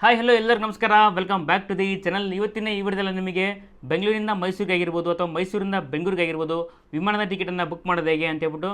Hi hello ಎಲ್ಲರಿಗೂ ನಮಸ್ಕಾರ. Welcome back to the channel ಇವತ್ತಿನ ಈ ವಿಡಿಯೋದಲ್ಲಿ ನಿಮಗೆ ಬೆಂಗಳೂರಿಂದ ಮೈಸೂರಿಗೆ ಆಗಿರ್ಬೋದು ಅಥವಾ ಮೈಸೂರಿಂದ ಬೆಂಗಳೂರಿಗೆ ಆಗಿರ್ಬೋದು ವಿಮಾನದ ಟಿಕೆಟನ್ನು ಬುಕ್ ಮಾಡೋದು ಹೇಗೆ ಅಂತ ಹೇಳ್ಬಿಟ್ಟು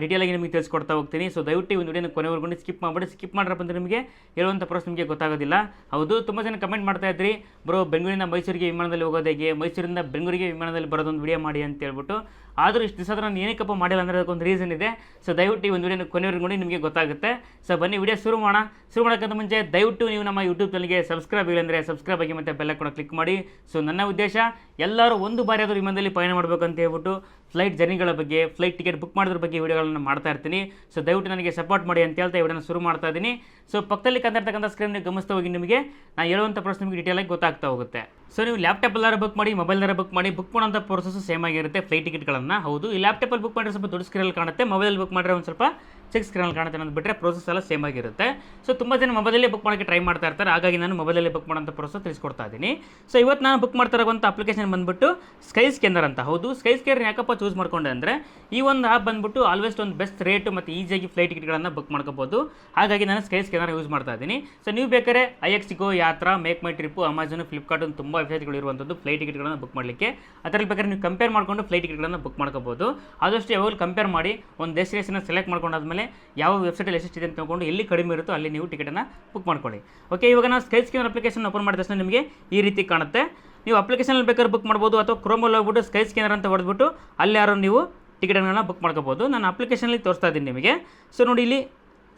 ಡೀಟೇಲ್ ಆಗಿ ನಿಮಗೆ ತಿಳಿಸ್ಕೊಡ್ತಾ ಹೋಗ್ತೀನಿ. ಸೊ ದಯವಿಟ್ಟು ಒಂದು ವಿಡಿಯೋನ ಕೊನೆವರೆಗೂ ಸ್ಕಿಪ್ ಮಾಡಿಬಿಡಿ. ಸ್ಕಿಪ್ ಮಾಡ್ರಪ್ಪ ಅಂದರೆ ನಿಮಗೆ ಹೇಳುವಂಥ ಪ್ರಶ್ನೆ ನಿಮಗೆ ಗೊತ್ತಾಗೋದಿಲ್ಲ. ಹೌದು, ತುಂಬ ಜನ ಕಮೆಂಟ್ ಮಾಡ್ತಾ ಇದ್ರಿ. ಬ್ರೋ ಬೆಂಗಳೂರಿಂದ ಮೈಸೂರಿಗೆ ವಿಮಾನದಲ್ಲಿ ಹೋಗೋದು ಹೇಗೆ? ಮೈಸೂರಿಂದ ಬೆಂಗಳೂರಿಗೆ ವಿಮಾನದಲ್ಲಿ ಬರೋದೊಂದು ವಿಡಿಯೋ ಮಾಡಿ ಅಂತ ಹೇಳ್ಬಿಟ್ಟು. ಆದರೂ ಇಷ್ಟು ದಿವಸ ನಾನು ಏನಕ್ಕಪ್ಪ ಮಾಡಿಲ್ಲ ಅಂದರೆ ಅದಕ್ಕೊಂದು ರೀಸನ್ ಇದೆ. ಸೊ ದಯವಿಟ್ಟು ಈ ಒಂದು ವಿಡಿಯೋನ ಕೊನೆವರೆಗೂ ನಿಮಗೆ ಗೊತ್ತಾಗುತ್ತೆ. ಸೊ ಬನ್ನಿ, ವಿಡಿಯೋ ಶುರು ಮಾಡೋಣ. ಶುರು ಮಾಡೋಕ್ಕಿಂತ ಮುಂಚೆ ದಯವಿಟ್ಟು ನೀವು ನಮ್ಮ ಯೂಟ್ಯೂಬ್ ಚಾನಲ್ಗೆ ಸಬ್ಸ್ಕ್ರೈಬ್ ಇಲ್ಲ ಅಂದರೆ ಸಬ್ಸ್ಕ್ರೈಬ್ ಆಗಿ ಮತ್ತು ಬೆಲ್ಲ ಕೂಡ ಕ್ಲಿಕ್ ಮಾಡಿ. ಸೊ ನನ್ನ ಉದ್ದೇಶ ಎಲ್ಲರೂ ಒಂದು ಬಾರಿ ಆದರೂ ವಿಮಾನದಲ್ಲಿ ಪಯಣ ಮಾಡಬೇಕು ಅಂತ ಹೇಳ್ಬಿಟ್ಟು ಫ್ಲೈಟ್ ಜರ್ನಿಗಳ ಬಗ್ಗೆ, ಫ್ಲೈಟ್ ಟಿಕೆಟ್ ಬುಕ್ ಮಾಡೋದ್ರ ಬಗ್ಗೆ ವೀಡಿಯೋಗಳನ್ನು ಮಾಡ್ತಾ ಇರ್ತೀನಿ. ಸೊ ದಯವಿಟ್ಟು ನನಗೆ ಸಪೋರ್ಟ್ ಮಾಡಿ ಅಂತ ಹೇಳ್ತಾ ವಿಡಿಯೋನ ಶುರು ಮಾಡ್ತಾ ಇದ್ದೀನಿ. ಸೊ ಪಕ್ಕದಲ್ಲಿ ಕಂದಿರ್ತಕ್ಕಂಥ ಸ್ಕ್ರೀನ್ ಗಮನಿಸ್ತಾ ಹೋಗಿ ನಿಮಗೆ, ನಾನು ಹೇಳುವಂಥ ಪ್ರಶ್ನೆ ನಿಮಗೆ ಡೀಟೇಲಾಗಿ ಗೊತ್ತಾಗ್ತಾ ಹೋಗುತ್ತೆ. ಸೊ ನೀವು ಲ್ಯಾಪ್ಟಾಪಲ್ಲಾರ ಬುಕ್ ಮಾಡಿ ಮೊಬೈಲ್ದಾರ ಬುಕ್ ಮಾಡಿ ಬುಕ್ ಮಾಡೋಂಥ ಪ್ರೊಸೆಸ್ ಸೇಮ್ ಆಗಿರುತ್ತೆ ಫ್ಲೈಟ್ ಟಿಕೆಟ್ಗಳನ್ನು ಹೌದು, ಈ ಲ್ಯಾಪ್ಟಾಪಲ್ಲಿ ಬುಕ್ ಮಾಡಿದ್ರೆ ಸ್ವಲ್ಪ ದೊಡ್ಡ ಸ್ಕ್ರೀನಲ್ಲಿ ಕಾಣುತ್ತೆ ಮೊಬೈಲಲ್ಲಿ ಬುಕ್ ಮಾಡಿದ್ರೆ ಒಂದು ಸ್ವಲ್ಪ ಚಿಕ್ಕ ಸ್ಕ್ರೀನಲ್ಲಿ ಕಾಣುತ್ತೆ ಅನ್ನೋದು ಬಿಟ್ಟರೆ ಪ್ರೊಸೆಸ್ ಎಲ್ಲ ಸೇಮ್ ಆಗಿರುತ್ತೆ. ಸೊ ತುಂಬ ಜನ ಮೊಬೈಲಲ್ಲೇ ಬುಕ್ ಮಾಡೋಕ್ಕೆ ಟ್ರೈ ಮಾಡ್ತಾ ಇರ್ತಾರೆ. ಹಾಗಾಗಿ ನಾನು ಮೊಬೈಲಲ್ಲೇ ಬುಕ್ ಮಾಡೋಂಥ ಪ್ರೊಸೆಸ್ ತಿಳಿಸ್ಕೊಡ್ತಾ ಇದ್ದೀನಿ. ಸೊ ಇವತ್ತು ನಾನು ಬುಕ್ ಮಾಡ್ತಾ ಇರೋಂಥ ಅಪ್ಲಿಕೇಶನ್ ಬಂದುಬಿಟ್ಟು ಸ್ಕೈ ಸ್ಕ್ಯಾನರ್ ಅಂತ. ಹೌದು ಸ್ಕೈ ಸ್ಕ್ಯಾನರ್ ಯಾಕಪ್ಪ ಚೂಸ್ ಮಾಡ್ಕೊಂಡೆ ಅಂದರೆ ಈ ಒಂದು ಆ್ಯಪ್ ಬಂದ್ಬಿಟ್ಟು ಆಲ್ವೇಸ್ಟ್ ಒಂದು ಬೆಸ್ಟ್ ರೇಟ್ ಮತ್ತು ಈಸಿಯಾಗಿ ಫ್ಲೈಟ್ ಟಿಕೆಟ್ಗಳನ್ನು ಬುಕ್ ಮಾಡ್ಕೋಬೋದು. ಹಾಗಾಗಿ ನಾನು ಸ್ಕೈ ಸ್ಕ್ಯಾನರ್ ಯೂಸ್ ಮಾಡ್ತಾ ಇದ್ದೀನಿ. ಸೊ ನೀವು ಬೇಕಾದ್ರೆ ixigo Yatra make my trip Amazon Flipkart ಒಂದು ತುಂಬ ವೆಬ್ಸೈಟ್ಗಳು ಇರುವಂಥದ್ದು ಫ್ಲೈಟ್ ಟಿಕೆಟ್ಗಳನ್ನು ಬುಕ್ ಮಾಡಲಿಕ್ಕೆ. ಅದರಲ್ಲಿ ಬೇಕಾದ್ರೆ ನೀವು ಕಂಪೇರ್ ಮಾಡಿಕೊಂಡು ಫ್ಲೈಟ್ ಟಿಕೆಟ್ಗಳನ್ನು ಬುಕ್ ಮಾಡ್ಕೋಬೋದು. ಆದಷ್ಟು ಯಾವಾಗಲೂ ಕಂಪೇರ್ ಮಾಡಿ, ಒಂದು ಡೆಸ್ಟಿನೇಷನ್ ಸೆಲೆಕ್ಟ್ ಮಾಡ್ಕೊಂಡಾದ್ಮೇಲೆ ಯಾವ ವೆಬ್ಸೈಟಲ್ಲಿ ಎಷ್ಟಿದೆ ಅಂತ ನೋಡಿಕೊಂಡು ಎಲ್ಲಿ ಕಡಿಮೆ ಇರುತ್ತೋ ಅಲ್ಲಿ ನೀವು ಟಿಕೆಟನ್ನು ಬುಕ್ ಮಾಡ್ಕೊಳ್ಳಿ. ಓಕೆ ಇವಾಗ ನಾವು ಸ್ಕೈ ಸ್ಕ್ಯಾನರ್ ಅಪ್ಲಿಕೇಶನ್ ಓಪನ್ ಮಾಡಿದ ತಕ್ಷಣ ನಿಮಗೆ ಈ ರೀತಿ ಕಾಣುತ್ತೆ. ನೀವು ಅಪ್ಲಿಕೇಶನಲ್ಲಿ ಬೇಕಾದ್ರೆ ಬುಕ್ ಮಾಡ್ಬೋದು ಅಥವಾ ಕ್ರೋಮಲ್ಲಿ ಹೋಗ್ಬಿಟ್ಟು ಸ್ಕೈ ಸ್ಕ್ಯಾನರ್ ಅಂತ ಹೊಡೆದ್ಬಿಟ್ಟು ಅಲ್ಲಿ ಯಾರೋ ನೀವು ಟಿಕೆಟ್ಗಳನ್ನ ಬುಕ್ ಮಾಡ್ಕೋಬೋದು. ನಾನು ಅಪ್ಲಿಕೇಶನಲ್ಲಿ ತೋರಿಸ್ತಾ ಇದ್ದೀನಿ ನಿಮಗೆ. ಸೊ ನೋಡಿ ಇಲ್ಲಿ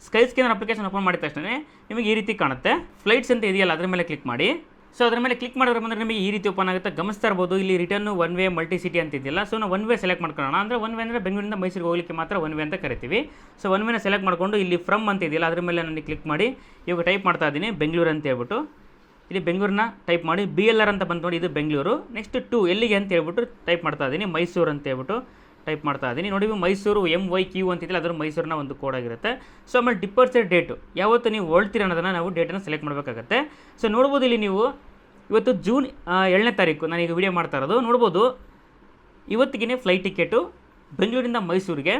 ಸ್ಕೈ ಸ್ಕ್ಯಾನರ್ ಅಪ್ಲಿಕೇಶನ್ ಓಪನ್ ಮಾಡಿದ ತಕ್ಷಣ ನಿಮಗೆ ಈ ರೀತಿ ಕಾಣುತ್ತೆ. ಫ್ಲೈಟ್ಸ್ ಅಂತ ಇದೆಯಲ್ಲ, ಅದ್ರ ಮೇಲೆ ಕ್ಲಿಕ್ ಮಾಡಿ. ಸೊ ಅದ್ರ ಮೇಲೆ ಕ್ಲಿಕ್ ಮಾಡಿದ್ರೆ ಬಂದರೆ ನಿಮಗೆ ಈ ರೀತಿ ಓಪನ್ ಆಗುತ್ತೆ. ಗಮನಿಸ್ತಾ ಇರ್ಬೋದು, ಇಲ್ಲಿ return one way multi city ಅಂತ ಇದೆಯಲ್ಲ. ಸೊ ನಾವು ಒನ್ ವೇ ಸೆಲೆಕ್ಟ್ ಮಾಡ್ಕೊಳ್ಳೋಣ. ಅಂದರೆ ಒನ್ ವೇ ಅಂದರೆ ಬೆಂಗಳೂರಿಂದ ಮೈಸೂರಿಗೆ ಹೋಗಲಿಕ್ಕೆ ಮಾತ್ರ ಒನ್ ವೇ ಅಂತ ಕರಿತೀವಿ. ಸೊ ಒನ್ ವೇನ ಸೆಲೆಕ್ಟ್ ಮಾಡಿಕೊಂಡು ಇಲ್ಲಿ ಫ್ರಮ್ ಅಂತ ಇದೆಯಲ್ಲ, ಅದ್ರ ಮೇಲೆ ನನಗೆ ಕ್ಲಿಕ್ ಮಾಡಿ ಇವಾಗ ಟೈಪ್ ಮಾಡ್ತಾ ಇದ್ದೀನಿ, ಬೆಂಗಳೂರು ಅಂತ ಹೇಳ್ಬಿಟ್ಟು. ಇಲ್ಲಿ ಬೆಂಗಳೂರನ್ನ ಟೈಪ್ ಮಾಡಿ ಬಿ ಎಲ್ ಆರ್ ಅಂತ ಬಂದು ನೋಡಿ ಇದು ಬೆಂಗಳೂರು. ನೆಕ್ಸ್ಟ್ ಟು ಎಲ್ಲಿಗೆ ಅಂತ ಹೇಳ್ಬಿಟ್ಟು ಟೈಪ್ ಮಾಡ್ತಾ ಇದ್ದೀನಿ ಮೈಸೂರು ಅಂತ ಹೇಳ್ಬಿಟ್ಟು ಟೈಪ್ ಮಾಡ್ತಾ ಇದ್ದೀನಿ ನೋಡಿ ಮೈಸೂರು ಎಂ ವೈ ಕ್ಯೂ ಅಂತಿದ್ದಿಲ್ಲ ಅದರ ಮೈಸೂರಿನ ಒಂದು ಕೋಡ್ ಆಗಿರುತ್ತೆ. ಸೊ ಆಮೇಲೆ ಡಿಪರ್ಚರ್ ಡೇಟು ಯಾವತ್ತು ನೀವು ಹೊಳ್ತೀರ ಅನ್ನೋದನ್ನು ನಾವು ಡೇಟನ್ನು ಸೆಲೆಕ್ಟ್ ಮಾಡಬೇಕಾಗತ್ತೆ. ಸೊ ನೋಡ್ಬೋದು ಇಲ್ಲಿ ನೀವು ಇವತ್ತು ಜೂನ್ ಏಳನೇ ತಾರೀಕು ನಾನು ಈಗ ವಿಡಿಯೋ ಮಾಡ್ತಾ ಇರೋದು. ನೋಡ್ಬೋದು ಇವತ್ತಿಗೆ ಫ್ಲೈಟ್ ಟಿಕೆಟು ಬೆಂಗಳೂರಿಂದ ಮೈಸೂರಿಗೆ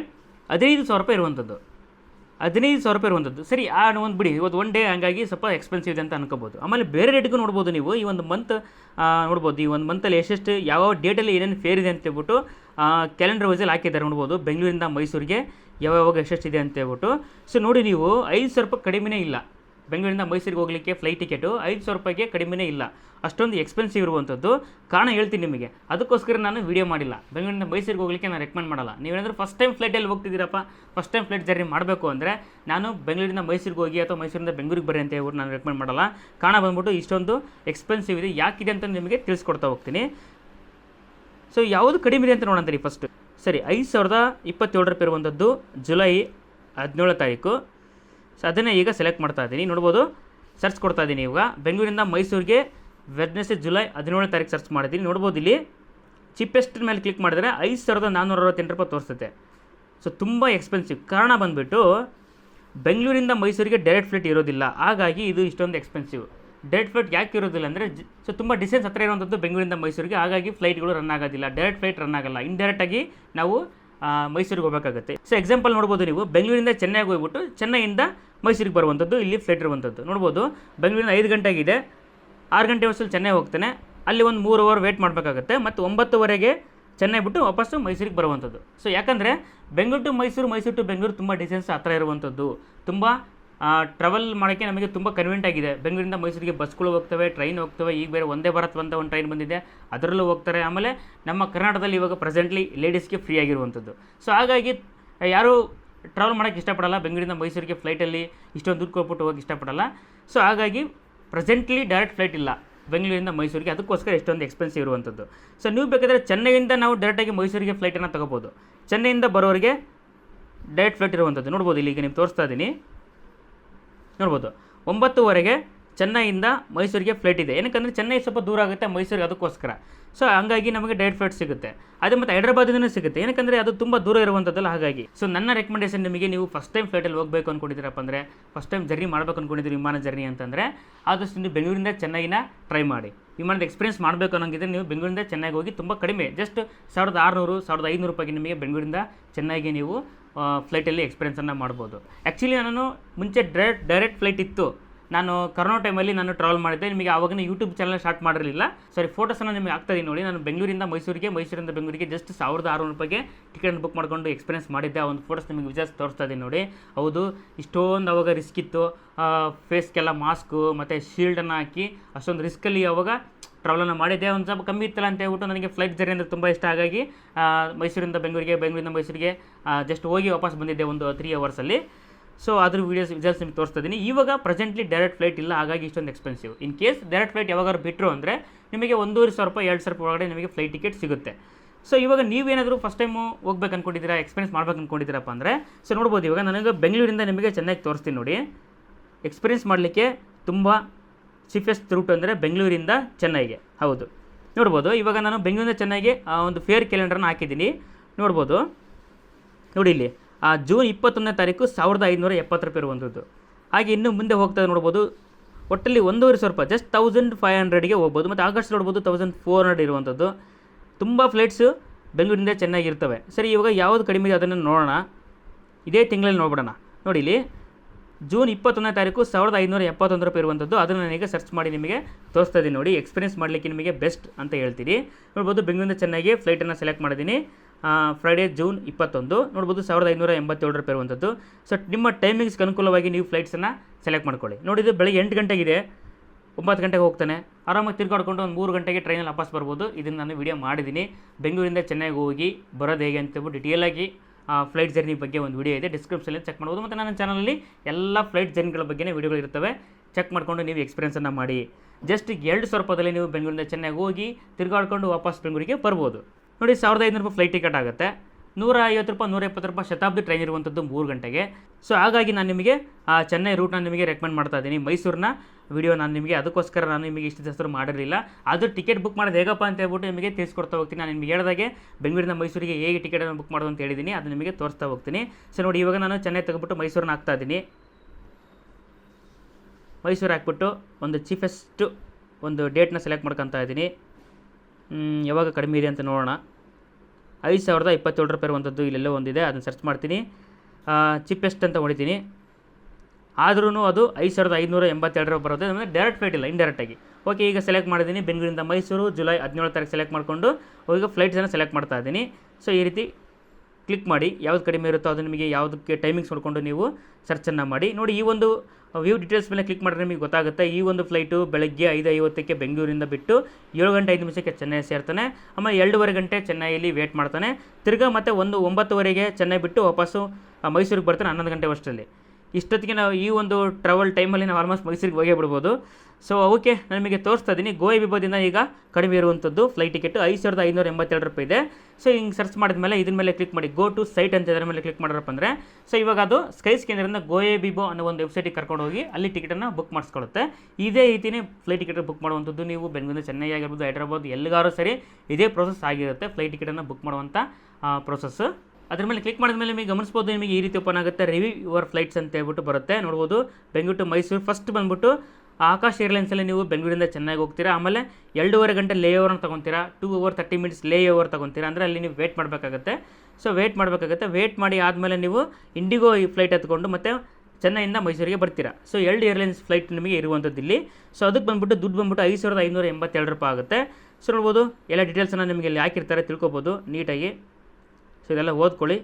ಹದಿನೈದು ಸಾವಿರ ರೂಪಾಯಿ ಇರುವಂಥದ್ದು ಹದಿನೈದು ಸಾವಿರ ರೂಪಾಯಿ ಇರುವಂಥದ್ದು. ಸರಿ, ಆ ಒಂದು ಬಿಡಿ. ಇವತ್ತು ಒನ್ ಡೇ ಹಂಗಾಗಿ ಸ್ವಲ್ಪ ಎಕ್ಸ್ಪೆನ್ಸಿವ್ ಇದೆ ಅಂತ ಅನ್ಕೋಬೋದು. ಆಮೇಲೆ ಬೇರೆ ರೇಟ್ಗೂ ನೋಡ್ಬೋದು ನೀವು. ಈ ಒಂದು ಮಂತ್ ನೋಡ್ಬೋದು, ಈ ಒಂದು ಮಂತಲ್ಲಿ ಎಷ್ಟೆಷ್ಟು ಯಾವ ಡೇಟಲ್ಲಿ ಏನೇನು ಫೇರ್ ಇದೆ ಅಂತ ಹೇಳ್ಬಿಟ್ಟು ಕ್ಯಾಲೆಂಡರ್ ವೈಸಲ್ಲಿ ಹಾಕಿದ್ದಾರೆ ನೋಡ್ಬೋದು. ಬೆಂಗಳೂರಿಂದ ಮೈಸೂರಿಗೆ ಯಾವಾಗ ಎಷ್ಟೆಷ್ಟಿದೆ ಅಂತ ಹೇಳ್ಬಿಟ್ಟು. ಸೊ ನೋಡಿ ನೀವು, ಐದು ಸಾವಿರ ರೂಪಾಯಿ ಕಡಿಮೆನೇ ಇಲ್ಲ. ಬೆಂಗಳೂರಿಂದ ಮೈಸೂರಿಗೆ ಹೋಗಲಿಕ್ಕೆ ಫ್ಲೈಟ್ ಟಿಕೆಟು ಐದು ಸಾವಿರ ರೂಪಾಯಿಗೆ ಕಡಿಮೆನೇ ಇಲ್ಲ. ಅಷ್ಟೊಂದು ಎಕ್ಸ್ಪೆನ್ಸಿವ್ ಇರುವಂಥದ್ದು ಕಾರಣ ಹೇಳ್ತೀನಿ ನಿಮಗೆ. ಅದಕ್ಕೋಸ್ಕರ ನಾನು ವೀಡಿಯೋ ಮಾಡಿಲ್ಲ. ಬೆಂಗಳೂರಿಂದ ಮೈಸೂರಿಗೆ ಹೋಗಲಿಕ್ಕೆ ನಾನು ರೆಕಮೆಂಡ್ ಮಾಡಲ್ಲ. ನೀವೇನಾದರೂ ಫಸ್ಟ್ ಟೈಮ್ ಫ್ಲೈಟಲ್ಲಿ ಹೋಗ್ತಿದ್ದೀರಪ್ಪ ಫಸ್ಟ್ ಟೈಮ್ ಫ್ಲೈಟ್ ಜರ್ನಿ ಮಾಡಬೇಕು ಅಂದರೆ ನಾನು ಬೆಂಗಳೂರಿಂದ ಮೈಸೂರಿಗೆ ಹೋಗಿ ಅಥವಾ ಮೈಸೂರಿಂದ ಬೆಂಗಳೂರಿಗೆ ಬರ್ರಿ ಅಂತ ಹೇಳ್ಬಿಟ್ಟು ನಾನು ರೆಕಮೆಂಡ್ ಮಾಡಲ್ಲ. ಕಾರಣ ಬಂದ್ಬಿಟ್ಟು ಇಷ್ಟೊಂದು ಎಕ್ಸ್ಪೆನ್ಸಿವ್ ಇದೆ. ಯಾಕಿದೆ ಅಂತ ನಿಮಗೆ ತಿಳಿಸ್ಕೊಡ್ತಾ ಹೋಗ್ತೀನಿ. ಸೊ ಯಾವುದು ಕಡಿಮೆ ಇದೆ ಅಂತ ನೋಡೋಣ ರೀ ಫಸ್ಟ್ ಸರಿ, ಐದು ಸಾವಿರದ ಇಪ್ಪತ್ತೇಳು ರೂಪಾಯಿ ಇರುವಂಥದ್ದು ಜುಲೈ ಹದಿನೇಳು ತಾರೀಕು. ಸೊ ಅದನ್ನೇ ಈಗ ಸೆಲೆಕ್ಟ್ ಮಾಡ್ತಾ ಇದ್ದೀನಿ. ನೋಡ್ಬೋದು ಸರ್ಚ್ ಕೊಡ್ತಾ ಇದ್ದೀನಿ ಇವಾಗ. ಬೆಂಗಳೂರಿಂದ ಮೈಸೂರಿಗೆ ವೆಡ್ನೆಸ್ಡೇ ಜುಲೈ ಹದಿನೇಳನೇ ತಾರೀಕು ಸರ್ಚ್ ಮಾಡಿದ್ದೀನಿ. ನೋಡ್ಬೋದು ಇಲ್ಲಿ ಚೀಪೆಸ್ಟ್ ಮೇಲೆ ಕ್ಲಿಕ್ ಮಾಡಿದ್ರೆ ಐದು ಸಾವಿರದ ನಾನ್ನೂರ ಅರವತ್ತೆಂಟು ರೂಪಾಯಿ ತೋರಿಸುತ್ತೆ. ಸೊ ತುಂಬ ಎಕ್ಸ್ಪೆನ್ಸಿವ್ ಕಾರಣ ಬಂದುಬಿಟ್ಟು ಬೆಂಗಳೂರಿಂದ ಮೈಸೂರಿಗೆ ಡೈರೆಕ್ಟ್ ಫ್ಲೈಟ್ ಇರೋದಿಲ್ಲ. ಹಾಗಾಗಿ ಇದು ಇಷ್ಟೊಂದು ಎಕ್ಸ್ಪೆನ್ಸಿವ್ ಡೈರೆಕ್ಟ್ ಫ್ಲೈಟ್ ಯಾಕೆ ಇರೋದಿಲ್ಲ ಅಂದರೆ ಸೊ ತುಂಬ ಡಿಸ್ಟೆನ್ಸ್ ಹತ್ತಿರ ಇರುವಂಥದ್ದು ಬೆಂಗಳೂರಿಂದ ಮೈಸೂರಿಗೆ. ಹಾಗಾಗಿ ಫ್ಲೈಟ್ಗಳು ರನ್ ಆಗೋದಿಲ್ಲ. ಡೈರೆಕ್ಟ್ ಫ್ಲೈಟ್ ರನ್ ಆಗಲ್ಲ. ಇಂಡೈರೆಕ್ಟಾಗಿ ನಾವು ಮೈಸೂರಿಗೆ ಹೋಗಬೇಕಾಗುತ್ತೆ. ಸೊ ಎಕ್ಸಾಂಪಲ್ ನೋಡ್ಬೋದು ನೀವು. ಬೆಂಗಳೂರಿಂದ ಚೆನ್ನೈಗೆ ಹೋಗ್ಬಿಟ್ಟು ಚೆನ್ನೈಯಿಂದ ಮೈಸೂರಿಗೆ ಬರುವಂಥದ್ದು, ಇಲ್ಲಿ ಫ್ಲೈಟ್ ಇರುವಂಥದ್ದು. ನೋಡ್ಬೋದು ಬೆಂಗಳೂರಿನ ಐದು ಗಂಟೆಗಿದೆ ಆರು ಗಂಟೆ ವರ್ಷದಲ್ಲಿ ಚೆನ್ನೈ ಹೋಗ್ತಾನೆ. ಅಲ್ಲಿ ಒಂದು ಮೂರು ಅವರ್ ವೇಟ್ ಮಾಡಬೇಕಾಗುತ್ತೆ. ಮತ್ತು ಒಂಬತ್ತುವರೆಗೆ ಚೆನ್ನೈ ಬಿಟ್ಟು ವಾಪಸ್ಸು ಮೈಸೂರಿಗೆ ಬರುವಂಥದ್ದು. ಸೊ ಯಾಕಂದರೆ ಬೆಂಗಳೂರು ಟು ಮೈಸೂರು ಮೈಸೂರು ಟು ಬೆಂಗಳೂರು ತುಂಬ ಡಿಸ್ಟೆನ್ಸ್ ಹತ್ರ ಇರುವಂಥದ್ದು. ತುಂಬ ಟ್ರಾವೆಲ್ ಮಾಡೋಕ್ಕೆ ನಮಗೆ ತುಂಬ ಕನ್ವೀನಿಯಂಟ್ ಆಗಿದೆ. ಬೆಂಗಳೂರಿಂದ ಮೈಸೂರಿಗೆ ಬಸ್ಗಳು ಹೋಗ್ತವೆ ಟ್ರೈನ್ ಹೋಗ್ತವೆ, ಈಗ ಬೇರೆ ಒಂದೇ ಭಾರತ್ ಅಂತ ಒಂದು ಟ್ರೈನ್ ಬಂದಿದೆ, ಅದರಲ್ಲೂ ಹೋಗ್ತಾರೆ. ಆಮೇಲೆ ನಮ್ಮ ಕರ್ನಾಟಕದಲ್ಲಿ ಇವಾಗ ಪ್ರೆಸೆಂಟ್ಲಿ ಲೇಡೀಸ್ಗೆ ಫ್ರೀ ಆಗಿರುವಂಥದ್ದು ಸೊ ಹಾಗಾಗಿ ಯಾರು ಟ್ರಾವೆಲ್ ಮಾಡೋಕ್ಕೆ ಇಷ್ಟಪಡಲ್ಲ. ಬೆಂಗಳೂರಿಂದ ಮೈಸೂರಿಗೆ ಫ್ಲೈಟಲ್ಲಿ ಇಷ್ಟೊಂದು ದುಡ್ಡು ಕೊಟ್ಬಿಟ್ಟು ಹೋಗಿ ಇಷ್ಟಪಡಲ್ಲ. ಸೊ ಹಾಗಾಗಿ ಪ್ರೆಸೆಂಟ್ಲಿ ಡೈರೆಕ್ಟ್ ಫ್ಲೈಟ್ ಇಲ್ಲ. ಬೆಂಗಳೂರಿಂದ ಮೈಸೂರಿಗೆ. ಅದಕ್ಕೋಸ್ಕರ ಎಷ್ಟೊಂದು ಎಕ್ಸ್ಪೆನ್ಸಿವ್ ಇರುವಂಥದ್ದು ಸೊ ನೀವು ಬೇಕಾದರೆ ಚೆನ್ನೈಯಿಂದ ನಾವು ಡೈರೆಕ್ಟಾಗಿ ಮೈಸೂರಿಗೆ ಫ್ಲೈಟನ್ನು ತಗೋಬೋದು. ಚೆನ್ನೈಯಿಂದ ಬರೋರಿಗೆ ಡೈರೆಕ್ಟ್ ಫ್ಲೈಟ್ ಇರುವಂಥದ್ದು ನೋಡ್ಬೋದು ಇಲ್ಲಿ ಈಗ ನೀವು ತೋರಿಸ್ತಾ ಇದ್ದೀನಿ. ನೋಡ್ಬೋದು. ಒಂಬತ್ತುವರೆಗೆ ಚೆನ್ನೈಯಿಂದ ಮೈಸೂರಿಗೆ ಫ್ಲೈಟ್ ಇದೆ. ಏನಕ್ಕಂದರೆ ಚೆನ್ನೈ ಸ್ವಲ್ಪ ದೂರ ಆಗುತ್ತೆ, ಮೈಸೂರಿಗೆ ಅದಕ್ಕೋಸ್ಕರ. ಸೊ ಹಂಗಾಗಿ ನಮಗೆ ಡೈರೆಕ್ಟ್ ಫ್ಲೈಟ್ ಸಿಗುತ್ತೆ. ಅದೇ ಮತ್ತು ಹೈದ್ರಾಬಾದಿಂದನೂ ಸಿಗುತ್ತೆ. ಏನಕ್ಕಂದರೆ ಅದು ತುಂಬ ದೂರ ಇರುವಂಥದ್ದಲ್ಲ ಹಾಗಾಗಿ. ಸೊ ನನ್ನ ರೆಕಮೆಂಡೇಷನ್ ನಿಮಗೆ, ನೀವು ಫಸ್ಟ್ ಟೈಮ್ ಫ್ಲೈಟಲ್ಲಿ ಹೋಗಬೇಕು ಅಂದ್ಕೊಂಡಿದ್ದೀರಪ್ಪ ಅಂದರೆ ಫಸ್ಟ್ ಟೈಮ್ ಜರ್ನಿ ಮಾಡಬೇಕು ಅಂದ್ಕೊಂಡಿದ್ದೀರಿ ವಿಮಾನ ಜರ್ನಿ ಅಂತಂದರೆ, ಆದಷ್ಟು ನೀವು ಬೆಂಗಳೂರಿಂದ ಚೆನ್ನೈನ ಟ್ರೈ ಮಾಡಿ. ವಿಮಾನದ ಎಕ್ಸ್ಪೀರಿಯನ್ಸ್ ಮಾಡಬೇಕು ಅನ್ನೋಂಗಿದ್ರೆ ನೀವು ಬೆಂಗಳೂರಿಂದ ಚೆನ್ನೈಗೆ ಹೋಗಿ ತುಂಬ ಕಡಿಮೆ ಜಸ್ಟ್ ಸಾವಿರದ ಆರುನೂರು, ಸಾವಿರದ ಐನೂರು ರೂಪಾಯಿಗೆ ನಿಮಗೆ ಬೆಂಗಳೂರಿಂದ ಚೆನ್ನೈಗೆ ನೀವು ಫ್ಲೈಟಲ್ಲಿ ಎಕ್ಸ್ಪೀರಿಯನ್ಸನ್ನು ಮಾಡ್ಬೋದು. ಆ್ಯಕ್ಚುಲಿ ನಾನು ಮುಂಚೆ ಡೈರೆಕ್ಟ್ ಡೈರೆಕ್ಟ್ ಫ್ಲೈಟ್ ಇತ್ತು. ನಾನು ಕರೋನಾ ಟೈಮಲ್ಲಿ ನಾನು ಟ್ರಾವೆಲ್ ಮಾಡಿದ್ದೆ. ನಿಮಗೆ ಆವಾಗ ಯೂಟ್ಯೂಬ್ ಚಾನಲ್ ಸ್ಟಾರ್ಟ್ ಮಾಡಿರಲಿಲ್ಲ. ಸರಿ ಫೋಟೋಸನ್ನು ನಿಮಗೆ ಆಗ್ತದೆ ನೋಡಿ. ನಾನು ಬೆಂಗಳೂರಿಂದ ಮೈಸೂರಿಗೆ, ಮೈಸೂರಿಂದ ಬೆಂಗಳೂರಿಗೆ ಜಸ್ಟ್ ಸಾವಿರದ ಆರುನೂರು ರೂಪಾಯಿಗೆ ಟಿಕೆಟ್ ಬುಕ್ ಮಾಡ್ಕೊಂಡು ಎಕ್ಸ್ಪೀರಿಯನ್ಸ್ ಮಾಡಿದ್ದೆ. ಆ ಒಂದು ಫೋಟೋಸ್ ನಿಮಗೆ ವಿಚಾರ ತೋರಿಸ್ತಾ ಇದ್ದೀನಿ ನೋಡಿ. ಹೌದು, ಇಷ್ಟೊಂದು ಅವಾಗ ರಿಸ್ಕ್ ಇತ್ತು. ಫೇಸ್ಗೆಲ್ಲ ಮಾಸ್ಕು ಮತ್ತು ಶೀಲ್ಡನ್ನು ಹಾಕಿ, ಅಷ್ಟೊಂದು ರಿಸ್ಕಲ್ಲಿ ಅವಾಗ ಟ್ರಾವೆಲನ್ನು ಮಾಡಿದ್ದೆ. ಒಂದು ಸ್ವಲ್ಪ ಕಮ್ಮಿ ಇತ್ತಲ್ಲ ಅಂತ ಹೇಳ್ಬಿಟ್ಟು ನನಗೆ ಫ್ಲೈಟ್ ಜರ್ನಿ ಅಂದರೆ ತುಂಬ ಇಷ್ಟ. ಹಾಗಾಗಿ ಮೈಸೂರಿಂದ ಬೆಂಗಳೂರಿಗೆ, ಬೆಂಗಳೂರಿಂದ ಮೈಸೂರಿಗೆ ಜಸ್ಟ್ ಹೋಗಿ ವಾಪಸ್ ಬಂದಿದ್ದೆ ಒಂದು ತ್ರೀ ಅವರ್ಸಲ್ಲಿ ಸೊ ಅದ್ರ ವೀಡಿಯೋಸ್ ವಿಜಲ್ಸ್ ನಿಮ್ಗೆ ತೋರಿಸ್ತಾ ಇದ್ದೀನಿ ಇವಾಗ ಪ್ರೆಸೆಂಟ್ಲಿ ಡೈರೆಕ್ಟ್ ಫ್ಲೈಟ್ ಇಲ್ಲ, ಹಾಗಾಗಿ ಇಷ್ಟೊಂದು expensive in case direct flight ಯಾವಾಗಾದ್ರು ಬಿಟ್ಟರು ಅಂದರೆ, ನಿಮಗೆ ಒಂದೂವರೆ ಸಾವಿರ ರೂಪಾಯಿ, ಎರಡು ಸಾವಿರ ರೂಪಾಯಿ ಒಳಗಡೆ ನಿಮಗೆ ಫ್ಲೈಟ್ ಟಿಕೆಟ್ ಸಿಗುತ್ತೆ. ಸೊ ಇವಾಗ ನೀವೇನಾದರೂ ಫಸ್ಟ್ ಟೈಮು ಹೋಗ್ಬೇಕು ಅಂದ್ಕೊಂಡಿದ್ದೀರಾ ಎಕ್ಸ್ಪೀರಿಯನ್ಸ್ ಮಾಡ್ಬೇಕು ಅಂದ್ಕೊಂಡಿದ್ದೀರಪ್ಪ ಅಂದರೆ ಸೊ ನೋಡ್ಬೋದು. ಇವಾಗ ನನಗೆ ಬೆಂಗಳೂರಿಂದ ನಿಮಗೆ ಚೆನ್ನಾಗಿ ತೋರಿಸ್ತೀನಿ ನೋಡಿ. ಎಕ್ಸ್ಪೀರಿಯನ್ಸ್ ಮಾಡಲಿಕ್ಕೆ ತುಂಬ ಚೀಫೆಸ್ಟ್ ರೂಟ್ ಅಂದರೆ ಬೆಂಗಳೂರಿಂದ ಚೆನ್ನೈಗೆ. ಹೌದು. ನೋಡ್ಬೋದು, ಇವಾಗ ನಾನು ಬೆಂಗಳೂರಿಂದ ಚೆನ್ನೈಗೆ ಒಂದು ಫೇರ್ ಕ್ಯಾಲೆಂಡರ್ನ ಹಾಕಿದ್ದೀನಿ. ನೋಡ್ಬೋದು. ನೋಡಿ ಇಲ್ಲಿ, ಆ, ಜೂನ್ ಇಪ್ಪತ್ತೊಂದನೇ ತಾರೀಕು ಸಾವಿರದ ಐದುನೂರ ಎಪ್ಪತ್ತು ರೂಪಾಯಿ ಇರುವಂಥದ್ದು. ಹಾಗೆ ಇನ್ನು ಮುಂದೆ ಹೋಗ್ತಾ ನೋಡ್ಬೋದು, ಒಟ್ಟಲ್ಲಿ ಒಂದೂವರೆ ಸಾವಿರ ಜಸ್ಟ್ ತೌಸಂಡ್ ಫೈವ್ ಹಂಡ್ರೆಡ್ಗೆ ಹೋಗ್ಬೋದು. ಮತ್ತು ಆಗಸ್ಟ್ ನೋಡ್ಬೋದು ತೌಸಂಡ್ ಫೋರ್ ಹಂಡ್ರೆಡ್ ಇರುವಂಥದ್ದು. ತುಂಬ ಫ್ಲೈಟ್ಸು ಬೆಂಗಳೂರಿಂದ ಚೆನ್ನಾಗಿರ್ತವೆ ಸರಿ, ಇವಾಗ ಯಾವುದು ಕಡಿಮೆ ಇದೆ ಅದನ್ನು ನೋಡೋಣ. ಇದೇ ತಿಂಗಳಲ್ಲಿ ನೋಡ್ಬಿಡೋಣ. ನೋಡಿ ಇಲ್ಲಿ ಜೂನ್ ಇಪ್ಪತ್ತೊಂದನೇ ತಾರೀಕು ಸಾವಿರದ ಐನೂರ ಎಪ್ಪತ್ತೊಂದು ರೂಪಾಯಿ ಇರುವಂಥದ್ದು ಅದನ್ನು ನನಗೆ ಸರ್ಚ್ ಮಾಡಿ ನಿಮಗೆ ತೋರಿಸ್ತಾ ಇದ್ದೀನಿ ನೋಡಿ. ಎಕ್ಸ್ಪೀರಿಯನ್ಸ್ ಮಾಡಲಿಕ್ಕೆ ನಿಮಗೆ ಬೆಸ್ಟ್ ಅಂತ ಹೇಳ್ತೀನಿ. ನೋಡ್ಬೋದು ಬೆಂಗಳೂರಿಂದ ಚೆನ್ನಾಗಿ ಫ್ಲೈಟನ್ನು ಸೆಲೆಕ್ಟ್ ಮಾಡಿದ್ದೀನಿ. ಫ್ರೈಡೇ ಜೂನ್ ಇಪ್ಪತ್ತೊಂದು. ನೋಡ್ಬೋದು ಸಾವಿರದ ಐನೂರ ಎಂಬತ್ತೇಳು ರೂಪಾಯಿ ಇರುವಂಥದ್ದು ಸೊ ನಿಮ್ಮ ಟೈಮಿಂಗ್ಸ್ಗೆ ಅನುಕೂಲವಾಗಿ ನೀವು ಫ್ಲೈಟ್ಸನ್ನು ಸೆಲೆಕ್ಟ್ ಮಾಡ್ಕೊಳ್ಳಿ. ನೋಡಿ, ಇದು ಬೆಳಗ್ಗೆ ಎಂಟು ಗಂಟೆಗಿದೆ. ಒಂಬತ್ತು ಗಂಟೆಗೆ ಹೋಗ್ತಾನೆ. ಆರಾಮಾಗಿ ತಿರ್ಗಾಡ್ಕೊಂಡು ಒಂದು ಮೂರು ಗಂಟೆಗೆ ಟ್ರೈನಲ್ಲಿ ವಾಪಸ್ ಬರ್ಬೋದು. ಇದನ್ನು ನಾನು ವೀಡಿಯೋ ಮಾಡಿದ್ದೀನಿ. ಬೆಂಗಳೂರಿಂದ ಚೆನ್ನಾಗಿ ಹೋಗಿ ಬರೋದು ಹೇಗೆ ಅಂತ ಡಿಟೇಲಾಗಿ ಫ್ಲೈಟ್ ಜರ್ನಿ ಬಗ್ಗೆ ಒಂದು ವಿಡಿಯೋ ಇದೆ. ಡಿಸ್ಕ್ರಿಪ್ಷನಲ್ಲಿ ಚೆಕ್ ಮಾಡ್ಬೋದು. ಮತ್ತು ನನ್ನ ಚಾನಲಲ್ಲಿ ಎಲ್ಲ ಫ್ಲೈಟ್ ಜರ್ನಿಗಳ ಬಗ್ಗೆನೇ ವಿಡಿಯೋಗಳು ಇರ್ತವೆ. ಚೆಕ್ ಮಾಡಿಕೊಂಡು ನೀವು ಎಕ್ಸ್ಪೀರಿಯನ್ಸನ್ನು ಮಾಡಿ. ಜಸ್ಟ್ ಎರಡು ಸಾವಿರ ನೀವು ಬೆಂಗಳೂರಿಂದ ಚೆನ್ನಾಗಿ ಹೋಗಿ ತಿರುಗಾಡ್ಕೊಂಡು ವಾಪಸ್ ಬೆಂಗಳೂರಿಗೆ ಬರ್ಬೋದು. ನೋಡಿ, ಸಾವಿರದ ಐನೂರು ರೂಪಾಯಿ ಫ್ಲೈಟ್ ಟಿಕೆಟ್ ಆಗುತ್ತೆ. ನೂರ ಐವತ್ತು ರೂಪಾಯಿ ನೂರ ಎಪ್ಪತ್ತು ರೂಪಾಯಿ ಶತಾಬ್ದಿ ಟ್ರೈನ್ ಇರುವಂಥದ್ದು ಮೂರು ಗಂಟೆಗೆ. ಸೊ ಹಾಗಾಗಿ ನಾನು ನಿಮಗೆ ಆ ಚೆನ್ನೈ ರೂಟ್ನ ನಿಮಗೆ ರೆಕಮೆಂಡ್ ಮಾಡ್ತಾ ಇದ್ದೀನಿ. ಮೈಸೂರಿನ ವಿಡಿಯೋ ನಾನು ನಿಮಗೆ ಅದಕ್ಕೋಸ್ಕರ ನಾನು ನಿಮಗೆ ಇಷ್ಟು ಹೆಸರು ಮಾಡಿರಲಿಲ್ಲ. ಅದು ಟಿಕೆಟ್ ಬುಕ್ ಮಾಡೋದು ಹೇಗಪ್ಪ ಅಂತ ಹೇಳ್ಬಿಟ್ಟು ನಿಮಗೆ ತಿಳಿಸ್ಕೊಡ್ತಾ ಹೋಗ್ತೀನಿ. ನಾನು ನಿಮಗೆ ಹೇಳಿದಾಗೆ ಬೆಂಗಳೂರಿನ ಮೈಸೂರಿಗೆ ಹೇಗೆ ಟಿಕೆಟನ್ನು ಬುಕ್ ಮಾಡೋದು ಅಂತ ಹೇಳಿದ್ದೀನಿ. ಅದು ನಿಮಗೆ ತೋರಿಸ್ತಾ ಹೋಗ್ತೀನಿ. ಸೊ ನೋಡಿ, ಇವಾಗ ನಾನು ಚೆನ್ನೈ ತೆಗೆದ್ಬಿಟ್ಟು ಮೈಸೂರನ್ನ ಹಾಕ್ತಾ ಇದ್ದೀನಿ. ಮೈಸೂರು ಹಾಕ್ಬಿಟ್ಟು ಒಂದು ಚೀಫೆಸ್ಟು ಒಂದು ಡೇಟ್ನ ಸೆಲೆಕ್ಟ್ ಮಾಡ್ಕೊತಾ ಇದ್ದೀನಿ. ಯಾವಾಗ ಕಡಿಮೆ ಇದೆ ಅಂತ ನೋಡೋಣ. ಐದು ಸಾವಿರದ ಇಪ್ಪತ್ತೇಳು ರೂಪಾಯಿ ಇರುವಂಥದ್ದು ಇಲ್ಲೆಲ್ಲೋ ಒಂದಿದೆ. ಅದನ್ನು ಸರ್ಚ್ ಮಾಡ್ತೀನಿ. ಚಿಪ್ಪೆಸ್ಟ್ ಅಂತ ಹೊಡಿತೀನಿ. ಆದ್ರೂ ಅದು ಐದು ಸಾವಿರದ ಐದುನೂರ ಎಂಬತ್ತೆರಡು ರೂಪಾಯಿ ಬರುತ್ತೆ ಅಂದರೆ ಡೈರೆಕ್ಟ್ ಫ್ಲೈಟ್ ಇಲ್ಲ ಇಂಡೈರೆಕ್ಟಾಗಿ ಓಕೆ ಈಗ ಸೆಲೆಕ್ಟ್ ಮಾಡಿದ್ದೀನಿ. ಬೆಂಗಳೂರಿಂದ ಮೈಸೂರು, ಜುಲೈ ಹದಿನೇಳು ತಾರೀಕು ಸೆಲೆಕ್ಟ್ ಮಾಡಿಕೊಂಡು ಈಗ ಫ್ಲೈಟ್ಸನ್ನು ಸೆಲೆಕ್ಟ್ ಮಾಡ್ತಾ ಇದ್ದೀನಿ. ಸೊ ಈ ರೀತಿ ಕ್ಲಿಕ್ ಮಾಡಿ ಯಾವ್ದು ಕಡಿಮೆ ಇರುತ್ತೋ ಅದು ನಿಮಗೆ ಯಾವುದಕ್ಕೆ ಟೈಮಿಂಗ್ಸ್ ನೋಡಿಕೊಂಡು ನೀವು ಸರ್ಚನ್ನು ಮಾಡಿ. ನೋಡಿ, ಈ ಒಂದು ವ್ಯೂ ಡೀಟೇಲ್ಸ್ ಮೇಲೆ ಕ್ಲಿಕ್ ಮಾಡಿದ್ರೆ ನಿಮಗೆ ಗೊತ್ತಾಗುತ್ತೆ. ಈ ಒಂದು ಫ್ಲೈಟು ಬೆಳಗ್ಗೆ ಐದು ಐವತ್ತಕ್ಕೆ ಬೆಂಗಳೂರಿಂದ ಬಿಟ್ಟು ಏಳು ಗಂಟೆ ಐದು ನಿಮಿಷಕ್ಕೆ ಚೆನ್ನೈ ಸೇರ್ತಾನೆ. ಆಮೇಲೆ ಎರಡೂವರೆ ಗಂಟೆ ಚೆನ್ನೈಯಲ್ಲಿ ವೇಟ್ ಮಾಡ್ತಾನೆ. ತಿರ್ಗಾ ಮತ್ತೆ ಒಂದು ಒಂಬತ್ತುವರೆಗೆ ಚೆನ್ನೈ ಬಿಟ್ಟು ವಾಪಸ್ಸು ಮೈಸೂರಿಗೆ ಬರ್ತಾನೆ ಹನ್ನೊಂದು ಗಂಟೆ ಅಷ್ಟರಲ್ಲಿ. ಇಷ್ಟೊತ್ತಿಗೆ ನಾವು ಈ ಒಂದು ಟ್ರಾವೆಲ್ ಟೈಮಲ್ಲಿ ನಾವು ಆಲ್ಮೋಸ್ಟ್ ಮೈಸೂರಿಗೆ ಹೋಗೇ ಬಿಡ್ಬೋದು ಸೊ ಓಕೆ ನಿಮಗೆ ತೋರಿಸ್ತಾ ಇದ್ದೀನಿ ಗೋವಾ ವಿಭೋದಿಂದ ಈಗ ಕಡಿಮೆ ಇರುವಂಥದ್ದು ಫ್ಲೈಟ್ ಟಿಕೆಟ್ ಐದು ಸಾವಿರದ ಐನೂರ ಎಂಬತ್ತೆರಡು ರೂಪಾಯಿ ಇದೆ. ಸೊ ಹಿಂಗೆ ಸರ್ಚ್ ಮಾಡಿದ ಮೇಲೆ ಇದ್ರ ಮೇಲೆ ಕ್ಲಿಕ್ ಮಾಡಿ. ಗೋ ಟು ಸೈಟ್ ಅಂತ ಇದರ ಮೇಲೆ ಕ್ಲಿಕ್ ಮಾಡಿರಪ್ಪ ಅಂದರೆ ಸೊ ಇವಾಗ ಅದು ಸ್ಕೈ ಕೇಂದ್ರದಿಂದ ಗೋಯೆ ಬಿಬೋ ಅನ್ನೋ ಒಂದು ವೆಬ್ಸೈಟಿಗೆ ಕರ್ಕೊಂಡು ಹೋಗಿ ಅಲ್ಲಿ ಟಿಕೆಟನ್ನು ಬುಕ್ ಮಾಡಿಸ್ಕೊಳ್ಳುತ್ತೆ. ಇದೇ ರೀತಿಯೇ ಫ್ಲೈಟ್ ಟಿಕೆಟ್ ಬುಕ್ ಮಾಡುವಂಥದ್ದು ನೀವು ಬೆಂಗಳೂರು ಚೆನ್ನೈ ಆಗಿರ್ಬೋದು, ಹೈದ್ರಾಬಾದ್ ಎಲ್ಲಿಗಾರು ಸರಿ ಇದೇ ಪ್ರೋಸೆಸ್ ಆಗಿರುತ್ತೆ ಫ್ಲೈಟ್ ಟಿಕೆಟನ್ನು ಬುಕ್ ಮಾಡುವಂಥ ಪ್ರೋಸೆಸ್ ಅದ್ರ ಮೇಲೆ ಕ್ಲಿಕ್ ಮಾಡಿದ ಮೇಲೆ ನಿಮಗೆ ಗಮನಿಸ್ಬೋದು, ನಿಮಗೆ ಈ ರೀತಿ ಓಪನ್ ಆಗುತ್ತೆ. ರಿವ್ಯೂ ಯುವರ್ ಫ್ಲೈಟ್ಸ್ ಅಂತ ಹೇಳ್ಬಿಟ್ಟು ಬರುತ್ತೆ. ನೋಡ್ಬೋದು, ಬೆಂಗಳೂರು ಟು ಮೈಸೂರು ಫಸ್ಟ್ ಬಂದ್ಬಿಟ್ಟು ಆಕಾಶ್ ಏರ್ಲೈನ್ಸಲ್ಲಿ ನೀವು ಬೆಂಗಳೂರಿಂದ ಚೆನ್ನಾಗಿ ಹೋಗ್ತೀರಾ? ಆಮೇಲೆ ಎರಡೂವರೆ ಗಂಟೆ ಲೇ ಓವರ್ನ ತೊಗೊತೀರಾ? Two hour thirty minutes layover ತೊಗೊತೀರಾ? ಅಂದರೆ ಅಲ್ಲಿ ನೀವು ವೇಟ್ ಮಾಡಬೇಕಾಗುತ್ತೆ. ಸೊ ವೇಟ್ ಮಾಡಬೇಕಾಗುತ್ತೆ. ವೇಟ್ ಮಾಡಿ ಆದಮೇಲೆ ನೀವು ಇಂಡಿಗೋ ಈ ಫ್ಲೈಟ್ ಎತ್ಕೊಂಡು ಮತ್ತು ಚೆನ್ನೈಯಿಂದ ಮೈಸೂರಿಗೆ ಬರ್ತೀರಾ. ಸೊ ಎರಡು ಏರ್ಲೈನ್ಸ್ ಫ್ಲೈಟ್ ನಿಮಗೆ ಇರುವಂಥದ್ದು ಇಲ್ಲಿ. ಸೊ ಅದಕ್ಕೆ ಬಂದ್ಬಿಟ್ಟು ದುಡ್ಡು ಬಂದ್ಬಿಟ್ಟು ಐದು ಸಾವಿರದ ಐನೂರ ಎಂಬತ್ತೆರಡು ರೂಪಾಯಿ ಆಗುತ್ತೆ. ಸೊ ನೋಡ್ಬೋದು, ಎಲ್ಲ ಡೀಟೇಲ್ಸನ್ನು ನಿಮಗೆ ಇಲ್ಲಿ ಹಾಕಿರ್ತಾರೆ, ತಿಳ್ಕೊಬೋದು. ನೀಟಾಗಿ ಸೊ ಇದೆಲ್ಲ ಓದ್ಕೊಳ್ಳಿ.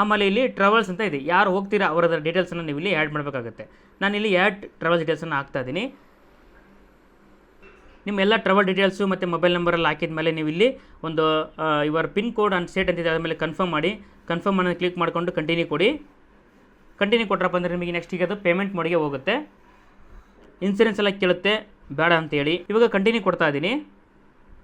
ಆಮೇಲೆ ಇಲ್ಲಿ ಟ್ರಾವೆಲ್ಸ್ ಅಂತ ಇದೆ. ಯಾರು ಹೋಗ್ತೀರಾ ಅವರ ಡೀಟೇಲ್ಸನ್ನು ನೀವು ಇಲ್ಲಿ ಆ್ಯಡ್ ಮಾಡಬೇಕಾಗುತ್ತೆ. ನಾನು ಇಲ್ಲಿ ಆ್ಯಡ್ ಟ್ರಾವೆಲ್ ಡೀಟೇಲ್ಸನ್ನು ಹಾಕ್ತಾ ಇದ್ದೀನಿ ನಿಮ್ಮ ಟ್ರಾವೆಲ್ ಡೀಟೇಲ್ಸು ಮತ್ತು ಮೊಬೈಲ್ ನಂಬರಲ್ಲಿ ಹಾಕಿದ ಮೇಲೆ ನೀವು ಇಲ್ಲಿ ಒಂದು ಇವರ ಪಿನ್ ಕೋಡ್ ಆ್ಯಂಡ್ ಸೇಟ್ ಅಂತಿದೆ ಆದಮೇಲೆ ಕನ್ಫರ್ಮ್ ಮಾಡಿ. ಕನ್ಫರ್ಮ್ ಅನ್ನೋದು ಕ್ಲಿಕ್ ಮಾಡಿಕೊಂಡು ಕಂಟಿನ್ಯೂ ಕೊಡಿ. ಕಂಟಿನ್ಯೂ ಕೊಟ್ರಪ್ಪ ಅಂದರೆ ನಿಮಗೆ ನೆಕ್ಸ್ಟ್ ಈಗ ಅದು ಪೇಮೆಂಟ್ ಮೋಡಿಗೆ ಹೋಗುತ್ತೆ. ಇನ್ಸೂರೆನ್ಸ್ ಎಲ್ಲ ಕೇಳುತ್ತೆ. ಬೇಡ ಅಂತೇಳಿ ಇವಾಗ ಕಂಟಿನ್ಯೂ ಕೊಡ್ತಾ ಇದ್ದೀನಿ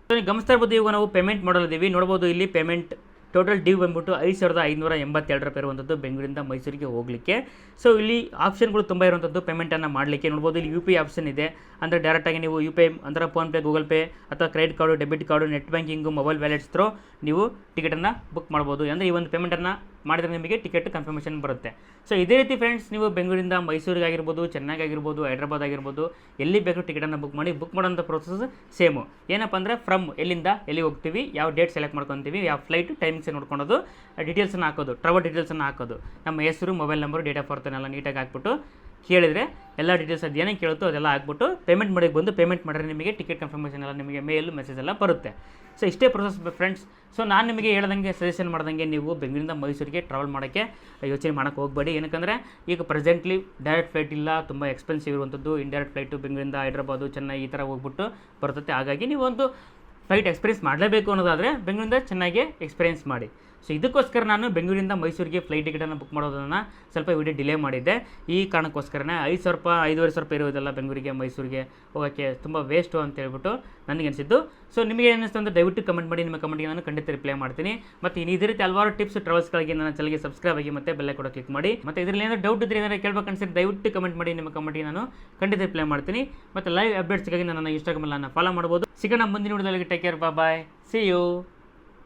ಸೊ ನೀವು ಗಮನಿಸ್ತಾ ಇರ್ಬೋದು, ಇವಾಗ ನಾವು ಪೇಮೆಂಟ್ ಮಾಡಲಿದ್ದೀವಿ ನೋಡ್ಬೋದು, ಇಲ್ಲಿ ಪೇಮೆಂಟ್ ಟೋಟಲ್ ಡ್ಯೂ ಬಂದ್ಬಿಟ್ಟು ಐದು ಸಾವಿರದ ಐನೂರ ಎಂಬತ್ತೆರಡು ರೂಪಾಯಿ ಇರುವಂಥದ್ದು ಬೆಂಗಳೂರಿಂದ ಮೈಸೂರಿಗೆ ಹೋಗಲಿಕ್ಕೆ. ಸೊ ಇಲ್ಲಿ ಆಪ್ಷನ್ಗಳು ತುಂಬ ಇರುವಂಥದ್ದು ಪೇಮೆಂಟನ್ನು ಮಾಡಲಿಕ್ಕೆ. ನೋಡ್ಬೋದು ಇಲ್ಲಿ ಯು ಪಿ ಆಪ್ಷನ್ ಇದೆ. ಅಂದರೆ ಡೈರೆಕ್ಟಾಗಿ ನೀವು ಯು ಪಿ ಐ ಅಂದರೆ ಫೋನ್ಪೇ ಗೂಗಲ್ ಪೇ ಅಥವಾ credit card debit card net banking mobile wallets through ನೀವು ಟಿಕೆಟನ್ನು ಬುಕ್ ಮಾಡ್ಬೋದು. ಅಂದರೆ ಈ ಒಂದು ಪೇಮೆಂಟನ್ನು ಮಾಡಿದರೆ ನಿಮಗೆ ಟಿಕೆಟ್ ಕನ್ಫರ್ಮೇಷನ್ ಬರುತ್ತೆ. ಸೊ ಇದೇ ರೀತಿ ಫ್ರೆಂಡ್ಸ್ ನೀವು ಬೆಂಗಳೂರಿಂದ ಮೈಸೂರಿಗೆ ಆಗಿರ್ಬೋದು, ಚೆನ್ನಾಗಿ ಆಗಿರ್ಬೋದು, ಹೈದ್ರಾಬಾದ್ ಆಗಿರ್ಬೋದು, ಎಲ್ಲಿ ಬೇಕು ಟಿಕೆಟನ್ನು ಬುಕ್ ಮಾಡಿ ಬುಕ್ ಮಾಡೋಂಥ ಪ್ರೊಸೆಸ್ ಸೇಮು ಏನಪ್ಪ ಅಂದರೆ ಫ್ರಮ್ ಎಲ್ಲಿಂದ ಎಲ್ಲಿ ಹೋಗ್ತೀವಿ, ಯಾವ ಡೇಟ್ ಸೆಲೆಕ್ಟ್ ಮಾಡ್ಕೊತೀವಿ, ಯಾವ ಫ್ಲೈಟ್ ಟೈಮಿಂಗ್ಸ್ ನೋಡ್ಕೊಳೋದು ಡೀಟೇಲ್ಸನ್ನು ಹಾಕೋದು ಟ್ರಾವೆಲ್ ಡೀಟೇಲ್ಸನ್ನು ಹಾಕೋದು. ನಮ್ಮ ಹೆಸರು ಮೊಬೈಲ್ ನಂಬರು ಡೇಟ್ ಆಫ್ ಬರ್ತನೆಲ್ಲ ನೀಟಾಗಿ ಹಾಕ್ಬಿಟ್ಟು ಕೇಳಿದರೆ ಎಲ್ಲ ಡೀಟೇಲ್ಸ್ ಅದು ಏನೇ ಕೇಳುತ್ತೋ ಅದೆಲ್ಲ ಹಾಕ್ಬಿಟ್ಟು ಪೇಮೆಂಟ್ ಮಾಡಿ ಬಂದು ಪೇಮೆಂಟ್ ಮಾಡಿದ್ರೆ ನಿಮಗೆ ಟಿಕೆಟ್ ಕನ್ಫರ್ಮೇಷನ್ ಎಲ್ಲ ನಿಮಗೆ ಮೇಲ್ ಮೆಸೇಜ್ ಎಲ್ಲ ಬರುತ್ತೆ. ಸೊ ಇಷ್ಟೇ ಪ್ರೊಸೆಸ್ ಫ್ರೆಂಡ್ಸ್ ಸೊ ನಾನು ನಿಮಗೆ ಹೇಳ್ದಂಗೆ ಸಜೆಷನ್ ಮಾಡ್ದಂಗೆ ನೀವು ಬೆಂಗಳೂರಿಂದ ಮೈಸೂರಿಗೆ ಟ್ರಾವೆಲ್ ಮಾಡೋಕ್ಕೆ ಯೋಚನೆ ಮಾಡೋಕ್ಕೆ ಹೋಗಬೇಡಿ. ಏನಕ್ಕಂದರೆ, ಈಗ ಪ್ರೆಸೆಂಟ್ಲಿ ಡೈರೆಕ್ಟ್ ಫ್ಲೈಟ್ ಇಲ್ಲ, ತುಂಬ ಎಕ್ಸ್ಪೆನ್ಸಿವ್ ಇರುವಂಥದ್ದು. ಇಂಡೈರೆಕ್ಟ್ ಫ್ಲೈಟು ಬೆಂಗಳೂರಿಂದ ಹೈದ್ರಾಬಾದು, ಚೆನ್ನೈ ಈ ಥರ ಹೋಗ್ಬಿಟ್ಟು ಬರ್ತದೆ ಹಾಗಾಗಿ ನೀವು ಒಂದು ಫ್ಲೈಟ್ ಎಕ್ಸ್ಪೀರಿಯನ್ಸ್ ಮಾಡಲೇಬೇಕು ಅನ್ನೋದಾದರೆ ಬೆಂಗಳೂರಿಂದ ಚೆನ್ನಾಗಿ ಎಕ್ಸ್ಪೀರಿಯನ್ಸ್ ಮಾಡಿ. ಸೊ ಇದಕ್ಕೋಸ್ಕರ ನಾನು ಬೆಂಗಳೂರಿಂದ ಮೈಸೂರಿಗೆ ಫ್ಲೈಟ್ ಟಿಕೆಟನ್ನು ಬುಕ್ ಮಾಡೋದನ್ನು ಸ್ವಲ್ಪ ವಿಡಿಯೋ ಡಿಲೇ ಮಾಡಿದ್ದೆ. ಈ ಕಾರಣಕ್ಕೋಸ್ಕರನೇ ಐದು ಸಾವಿರ ರೂಪಾಯಿ, ಐದುವರೆ ಸಾವಿರ ರೂಪಾಯಿ ಇರೋದಿಲ್ಲ ಬೆಂಗಳೂರಿಗೆ, ಮೈಸೂರಿಗೆ ಹೋಗೋಕ್ಕೆ ತುಂಬ ವೇಸ್ಟು ಅಂತ ಹೇಳ್ಬಿಟ್ಟು ನನಗೆ ಅನಿಸಿದ್ದು ಸೊ ನಿಮಗೆ ಏನಿಸ್ತು ಅಂದರೆ ದಯವಿಟ್ಟು ಕಮೆಂಟ್ ಮಾಡಿ, ನಿಮ್ಮ ಕಮೆಂಟ್ಗೆ ನಾನು ಖಂಡಿತ ರಿಪ್ಲೈ ಮಾಡ್ತೀನಿ. ಮತ್ತು ಇನ್ನು ಇದೇ ರೀತಿ ಹಲವಾರು ಟಿಪ್ಸ್ ಟ್ರಾವೆಲ್ಸ್ಗಳಿಗೆ ನನ್ನ ಚಾನಲ್ಗೆ ಸಬ್ಸ್ಕ್ರೈಬ್ ಆಗಿ ಮತ್ತೆ ಬೆಲ್ಲ ಕೂಡ ಕ್ಲಿಕ್ ಮಾಡಿ. ಮತ್ತು ಇದರಲ್ಲಿ ಏನಾದರೂ ಡೌಟ್ ಇದ್ದರೆ ಏನಾದರೂ ಕೇಳ್ಬೇಕು ಅನ್ಸಿದ್ರೆ ದಯವಿಟ್ಟು ಕಮೆಂಟ್ ಮಾಡಿ, ನಿಮ್ಮ ಕಮೆಂಟ್ಗೆ ನಾನು ಖಂಡಿತ ರಿಪ್ಲೈ ಮಾಡ್ತೀನಿ. ಮತ್ತು ಲೈವ್ ಅಪ್ಡೇಟ್ಸ್ಗಾಗಿ ನನ್ನ ಇನ್ಸ್ಟಾಗ್ರಾಮಲ್ಲಿ ನಾನು ಫಾಲೋ ಮಾಡ್ಬೋದು. ಸಿಗೋಣ ಮುಂದಿನ ವಿಡಿಯೋದಲ್ಲಿ take care bye see you